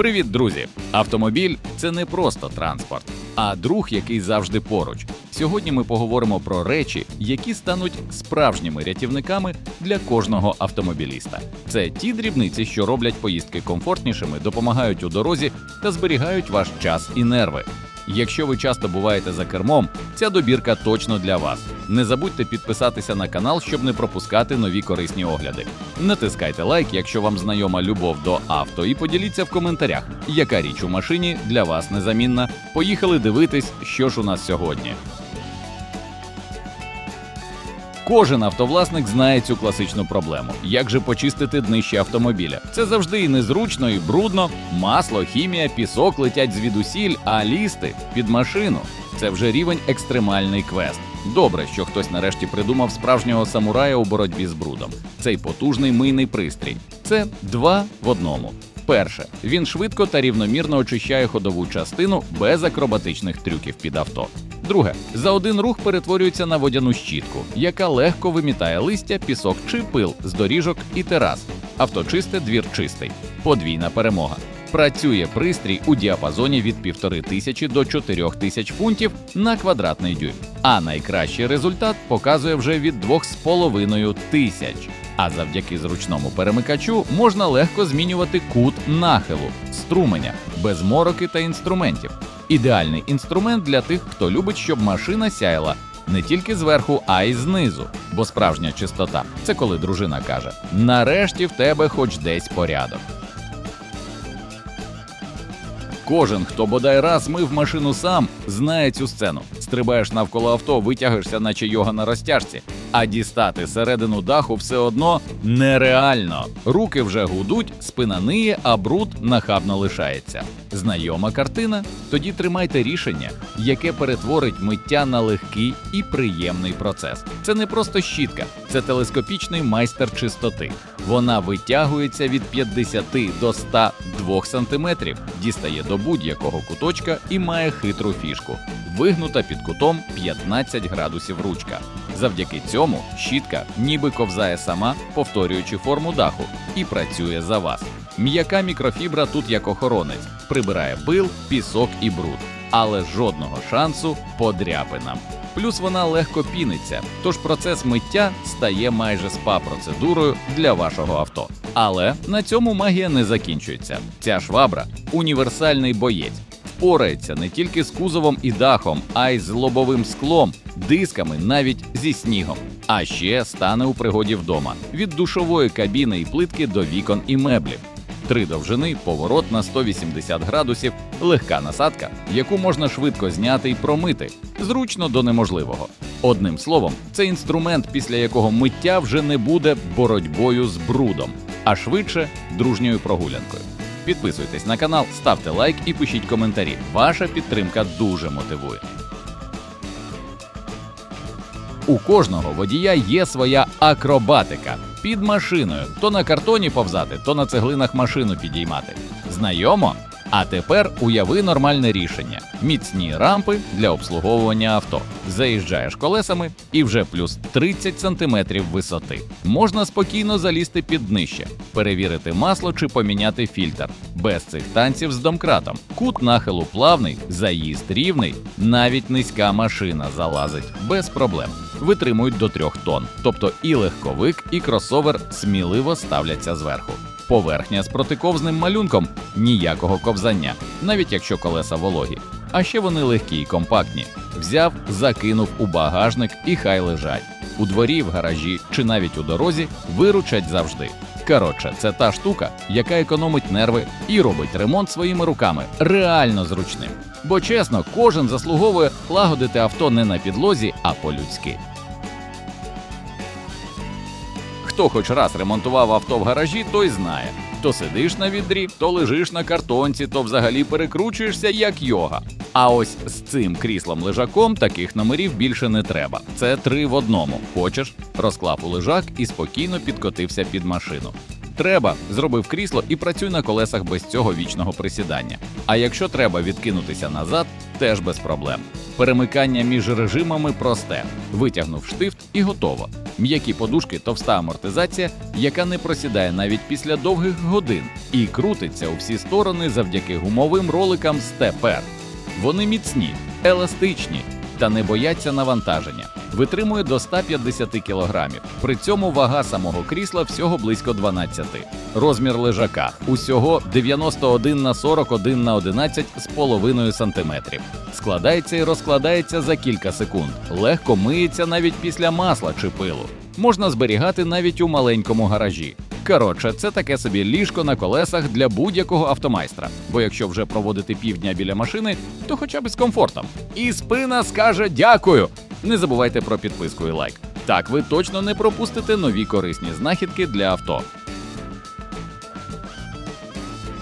Привіт, друзі! Автомобіль це не просто транспорт, а друг, який завжди поруч. Сьогодні ми поговоримо про речі, які стануть справжніми рятівниками для кожного автомобіліста. Це ті дрібниці, що роблять поїздки комфортнішими, допомагають у дорозі та зберігають ваш час і нерви. Якщо ви часто буваєте за кермом, ця добірка точно для вас. Не забудьте підписатися на канал, щоб не пропускати нові корисні огляди. Натискайте лайк, якщо вам знайома любов до авто, і поділіться в коментарях, яка річ у машині для вас незамінна. Поїхали дивитись, що ж у нас сьогодні. Кожен автовласник знає цю класичну проблему. Як же почистити днище автомобіля? Це завжди і незручно, і брудно. Масло, хімія, пісок летять звідусіль, а лізти під машину. Це вже рівень екстремальний квест. Добре, що хтось нарешті придумав справжнього самурая у боротьбі з брудом. Цей потужний мийний пристрій. Це два в одному. Перше, він швидко та рівномірно очищає ходову частину без акробатичних трюків під авто. Друге, за один рух перетворюється на водяну щітку, яка легко вимітає листя, пісок чи пил з доріжок і терас. Авто чисте, двір чистий. Подвійна перемога. Працює пристрій у діапазоні від 1,5 тисячі до 4 тисяч фунтів на квадратний дюйм. А найкращий результат показує вже від 2,5 тисяч. А завдяки зручному перемикачу можна легко змінювати кут нахилу, струменя, без мороки та інструментів. Ідеальний інструмент для тих, хто любить, щоб машина сяяла не тільки зверху, а й знизу. Бо справжня чистота це коли дружина каже: нарешті в тебе хоч десь порядок. Кожен, хто бодай раз мив машину сам, знає цю сцену. Стрибаєш навколо авто, витягишся, наче йога на розтяжці, а дістати середину даху все одно нереально. Руки вже гудуть, спина ниє, а бруд нахабно лишається. Знайома картина? Тоді тримайте рішення, яке перетворить миття на легкий і приємний процес. Це не просто щітка, це телескопічний майстер чистоти. Вона витягується від 50 до 102 см, дістає до будь-якого куточка і має хитру фішку. Вигнута під кутом 15 градусів ручка. Завдяки цьому щітка ніби ковзає сама, повторюючи форму даху, і працює за вас. М'яка мікрофібра тут як охоронець, прибирає пил, пісок і бруд, але жодного шансу по дряпинам. Плюс вона легко піниться, тож процес миття стає майже спа-процедурою для вашого авто. Але на цьому магія не закінчується. Ця швабра універсальний боєць. Впорається не тільки з кузовом і дахом, а й з лобовим склом, дисками, навіть зі снігом. А ще стане у пригоді вдома від душової кабіни і плитки до вікон і меблів. Три довжини, поворот на 180 градусів, легка насадка, яку можна швидко зняти і промити, зручно до неможливого. Одним словом, це інструмент, після якого миття вже не буде боротьбою з брудом, а швидше дружньою прогулянкою. Підписуйтесь на канал, ставте лайк і пишіть коментарі. Ваша підтримка дуже мотивує. У кожного водія є своя акробатика під машиною. То на картоні повзати, то на цеглинах машину підіймати. Знайомо? А тепер уяви нормальне рішення: міцні рампи для обслуговування авто. Заїжджаєш колесами і вже плюс 30 см висоти. Можна спокійно залізти під днище, перевірити масло чи поміняти фільтр. Без цих танців з домкратом. Кут нахилу плавний, заїзд рівний, навіть низька машина залазить без проблем. Витримують до 3 тонн, тобто і легковик, і кросовер сміливо ставляться зверху. Поверхня з протиковзним малюнком ніякого ковзання, навіть якщо колеса вологі. А ще вони легкі й компактні. Взяв, закинув у багажник і хай лежать. У дворі, в гаражі чи навіть у дорозі виручать завжди. Коротше, це та штука, яка економить нерви і робить ремонт своїми руками реально зручним. Бо чесно, кожен заслуговує лагодити авто не на підлозі, а по-людськи. Хто хоч раз ремонтував авто в гаражі, той знає. То сидиш на відрі, то лежиш на картонці, то взагалі перекручуєшся як йога. А ось з цим кріслом лежаком таких номерів більше не треба. Це три в одному. Хочеш, розклав у лежак і спокійно підкотився під машину. Треба, зробив крісло і працюй на колесах без цього вічного присідання. А якщо треба відкинутися назад, теж без проблем. Перемикання між режимами просте. Витягнув штифт і готово. М'які подушки, товста амортизація, яка не просідає навіть після довгих годин, і крутиться у всі сторони завдяки гумовим роликам Степер. Вони міцні, еластичні та не бояться навантаження. Витримує до 150 кг. При цьому вага самого крісла всього близько 12. Розмір лежака усього 91 на 41 на 11 з половиною сантиметрів. Складається і розкладається за кілька секунд. Легко миється навіть після масла чи пилу. Можна зберігати навіть у маленькому гаражі. Коротше, це таке собі ліжко на колесах для будь-якого автомайстра. Бо якщо вже проводити півдня біля машини, то хоча б з комфортом. І спина скаже дякую. Не забувайте про підписку і лайк. Так ви точно не пропустите нові корисні знахідки для авто.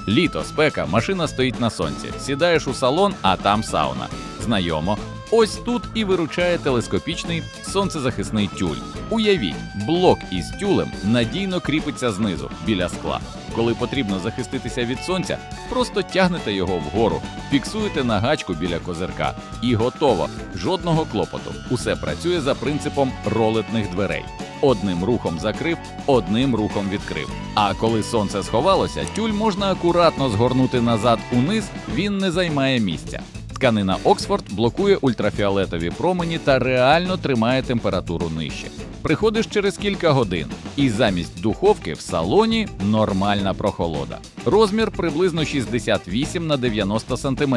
Літо, спека, машина стоїть на сонці. Сідаєш у салон, а там сауна. Знайомо. Ось тут і виручає телескопічний сонцезахисний тюль. Уявіть, блок із тюлем надійно кріпиться знизу біля скла. Коли потрібно захиститися від сонця, просто тягнете його вгору, фіксуєте на гачку біля козирка і готово. Жодного клопоту. Усе працює за принципом ролетних дверей. Одним рухом закрив, одним рухом відкрив. А коли сонце сховалося, тюль можна акуратно згорнути назад униз, він не займає місця. Тканина Оксфорд блокує ультрафіолетові промені та реально тримає температуру нижче. Приходиш через кілька годин, і замість духовки в салоні нормальна прохолода. Розмір приблизно 68 на 90 см,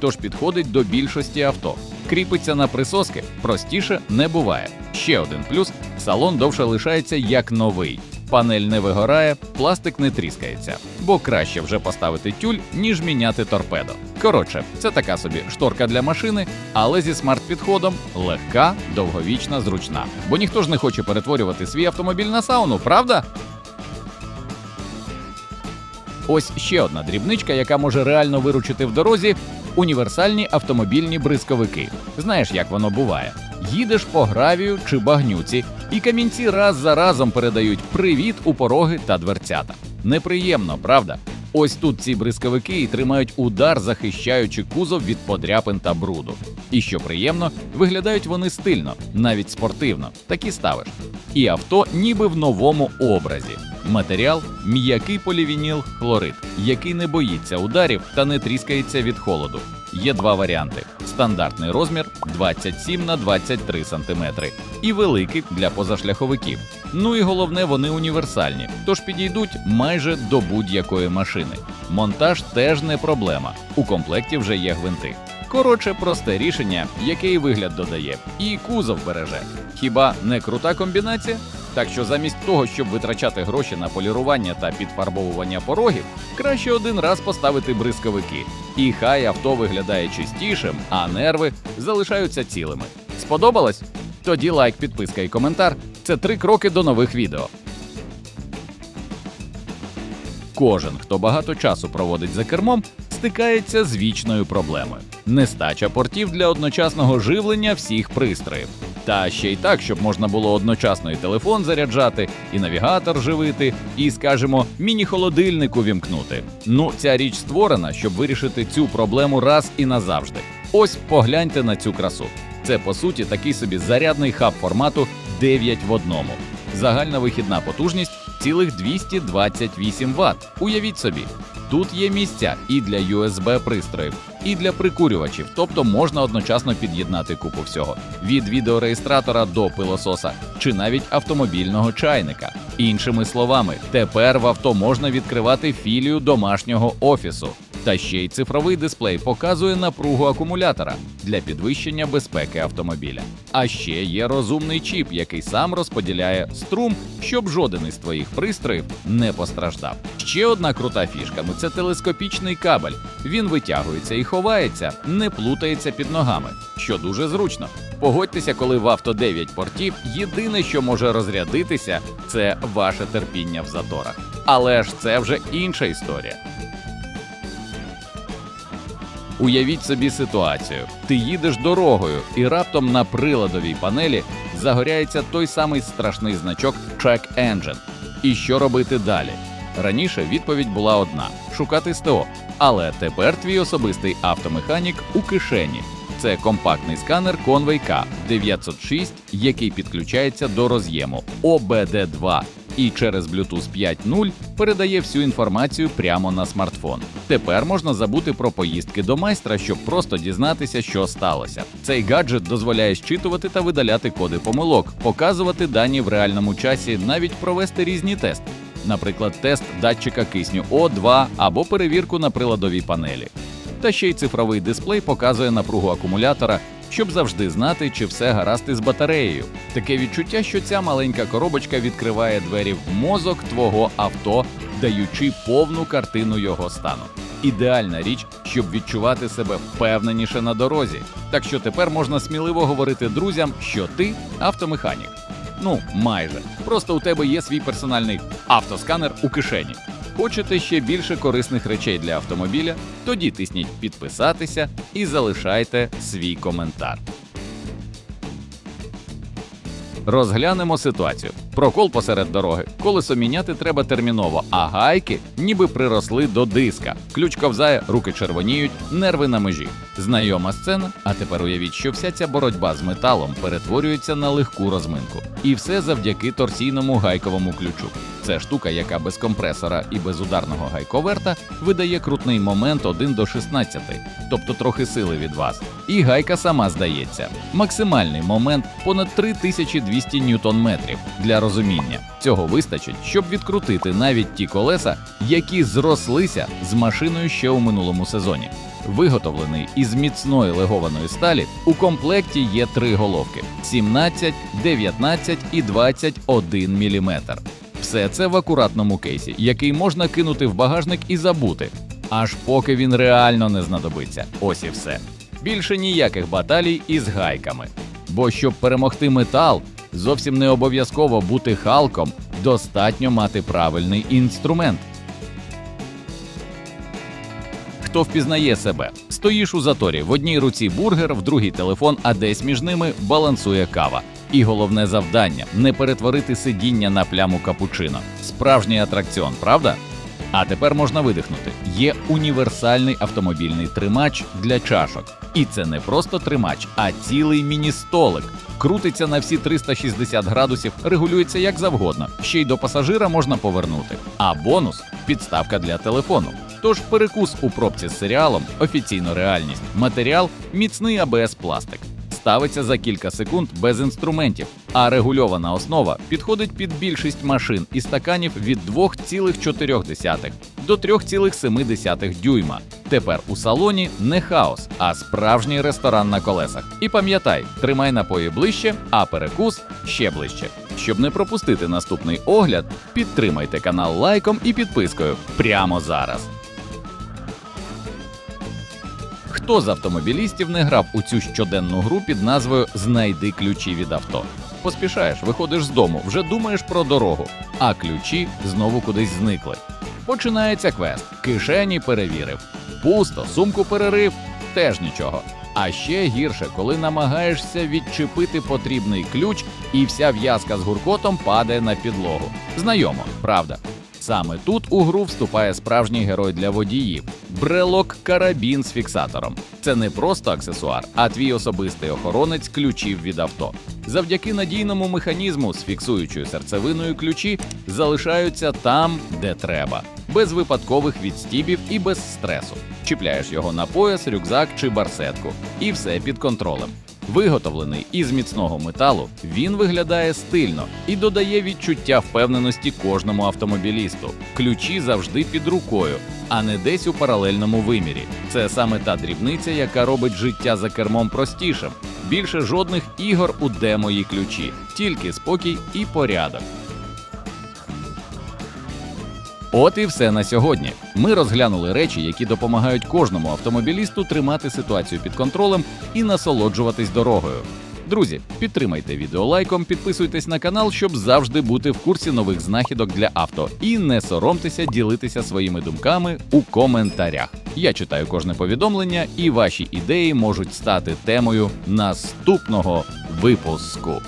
тож підходить до більшості авто. Кріпиться на присоски, простіше не буває. Ще один плюс: салон довше лишається як новий. Панель не вигорає, пластик не тріскається, бо краще вже поставити тюль, ніж міняти торпедо. Коротше, це така собі шторка для машини, але зі смарт-підходом легка, довговічна, зручна. Бо ніхто ж не хоче перетворювати свій автомобіль на сауну, правда? Ось ще одна дрібничка, яка може реально виручити в дорозі універсальні автомобільні бризковики. Знаєш, як воно буває? Їдеш по гравію чи багнюці, і камінці раз за разом передають привіт у пороги та дверцята. Неприємно, правда? Ось тут ці бризковики і тримають удар, захищаючи кузов від подряпин та бруду. І що приємно, виглядають вони стильно, навіть спортивно. Такі ставиш. І авто ніби в новому образі. Матеріал м'який полівініл хлорид, який не боїться ударів та не тріскається від холоду. Є два варіанти: стандартний розмір 27 на 23 см і великий для позашляховиків. Ну і головне, вони універсальні, тож підійдуть майже до будь-якої машини. Монтаж теж не проблема. У комплекті вже є гвинти. Коротше, просте рішення, яке і вигляд додає, і кузов береже. Хіба не крута комбінація? Так що замість того, щоб витрачати гроші на полірування та підфарбовування порогів, краще один раз поставити бризковики. І хай авто виглядає чистішим, а нерви залишаються цілими. Сподобалось? Тоді лайк, підписка і коментар. Це три кроки до нових відео. Кожен, хто багато часу проводить за кермом, стикається з вічною проблемою: нестача портів для одночасного живлення всіх пристроїв. Та ще й так, щоб можна було одночасно і телефон заряджати, і навігатор живити, і, скажімо, міні-холодильник увімкнути. Ну, ця річ створена, щоб вирішити цю проблему раз і назавжди. Ось погляньте на цю красу. Це по суті такий собі зарядний хаб формату 9 в одному. Загальна вихідна потужність цілих 228 Вт. Уявіть собі, тут є місця і для USB пристроїв, і для прикурювачів, тобто можна одночасно під'єднати купу всього від відеореєстратора до пилососа чи навіть автомобільного чайника. Іншими словами, тепер в авто можна відкривати філію домашнього офісу. Та ще й цифровий дисплей показує напругу акумулятора для підвищення безпеки автомобіля. А ще є розумний чіп, який сам розподіляє струм, щоб жоден із твоїх пристроїв не постраждав. Ще одна крута фішка ну це телескопічний кабель. Він витягується і ховається, не плутається під ногами, що дуже зручно. Погодьтеся, коли в авто 9 портів єдине, що може розрядитися, це ваше терпіння в заторах. Але ж це вже інша історія. Уявіть собі ситуацію: ти їдеш дорогою, і раптом на приладовій панелі загоряється той самий страшний значок Check Engine. І що робити далі? Раніше відповідь була одна: шукати СТО. Але тепер твій особистий автомеханік у кишені. Це компактний сканер Conway K 906, який підключається до роз'єму OBD2 і через Bluetooth 5.0 передає всю інформацію прямо на смартфон. Тепер можна забути про поїздки до майстра, щоб просто дізнатися, що сталося. Цей гаджет дозволяє щитувати та видаляти коди помилок, показувати дані в реальному часі, навіть провести різні тести, наприклад, тест датчика кисню О2 або перевірку на приладовій панелі. Та ще й цифровий дисплей показує напругу акумулятора, щоб завжди знати, чи все гаразд із батареєю. Таке відчуття, що ця маленька коробочка відкриває двері в мозок твого авто, даючи повну картину його стану. Ідеальна річ, щоб відчувати себе впевненіше на дорозі. Так що тепер можна сміливо говорити друзям, що ти автомеханік. Ну, майже. Просто у тебе є свій персональний автосканер у кишені. Хочете ще більше корисних речей для автомобіля? Тоді тисніть підписатися і залишайте свій коментар. Розглянемо ситуацію. Прокол посеред дороги. Колесо міняти треба терміново, а гайки ніби приросли до диска. Ключ ковзає, руки червоніють, нерви на межі. Знайома сцена. А тепер уявіть, що вся ця боротьба з металом перетворюється на легку розминку. І все завдяки торсійному гайковому ключу. Це штука, яка без компресора і без ударного гайковерта видає крутний момент 1 до 16, тобто трохи сили від вас. І гайка сама здається. Максимальний момент понад 3200 ньютон-метрів. Для розуміння цього вистачить, щоб відкрутити навіть ті колеса, які зрослися з машиною ще у минулому сезоні. Виготовлений із міцної легованої сталі, у комплекті є три головки: 17, 19 і 21 мм. Все це в акуратному кейсі, який можна кинути в багажник і забути, аж поки він реально не знадобиться. Ось і все. Більше ніяких баталій із гайками. Бо щоб перемогти метал, зовсім не обов'язково бути халком, достатньо мати правильний інструмент. Хто впізнає себе? Стоїш у заторі, в одній руці бургер, в другій телефон, а десь між ними балансує кава. І головне завдання не перетворити сидіння на пляму капучино. Справжній атракціон, правда? А тепер можна видихнути. Є універсальний автомобільний тримач для чашок. І це не просто тримач, а цілий міні-столик. Крутиться на всі 360 градусів, регулюється як завгодно. Ще й до пасажира можна повернути. А бонус підставка для телефону. Тож перекус у пробці з серіалом офіційно реальність. Матеріал міцний АБС пластик. Ставиться за кілька секунд без інструментів, а регульована основа підходить під більшість машин і стаканів від 2,4 до 3,7 дюйма. Тепер у салоні не хаос, а справжній ресторан на колесах. І пам'ятай, тримай напої ближче, а перекус ще ближче. Щоб не пропустити наступний огляд, підтримайте канал лайком і підпискою прямо зараз. Хто з автомобілістів не грав у цю щоденну гру під назвою Знайди ключі від авто? Поспішаєш, виходиш з дому, вже думаєш про дорогу, а ключі знову кудись зникли. Починається квест. Кишені перевірив. Пусто, сумку перерив, теж нічого. А ще гірше, коли намагаєшся відчепити потрібний ключ, і вся в'язка з гуркотом падає на підлогу. Знайомо, правда. Саме тут у гру вступає справжній герой для водіїв брелок карабін з фіксатором. Це не просто аксесуар, а твій особистий охоронець ключів від авто. Завдяки надійному механізму з фіксуючою серцевиною ключі залишаються там, де треба, без випадкових відстібів і без стресу. Чіпляєш його на пояс, рюкзак чи барсетку, і все під контролем. Виготовлений із міцного металу, він виглядає стильно і додає відчуття впевненості кожному автомобілісту. Ключі завжди під рукою, а не десь у паралельному вимірі. Це саме та дрібниця, яка робить життя за кермом простішим. Більше жодних ігор у де мої ключі, тільки спокій і порядок. От і все на сьогодні. Ми розглянули речі, які допомагають кожному автомобілісту тримати ситуацію під контролем і насолоджуватись дорогою. Друзі, підтримайте відео лайком, підписуйтесь на канал, щоб завжди бути в курсі нових знахідок для авто. І не соромтеся ділитися своїми думками у коментарях. Я читаю кожне повідомлення, і ваші ідеї можуть стати темою наступного випуску.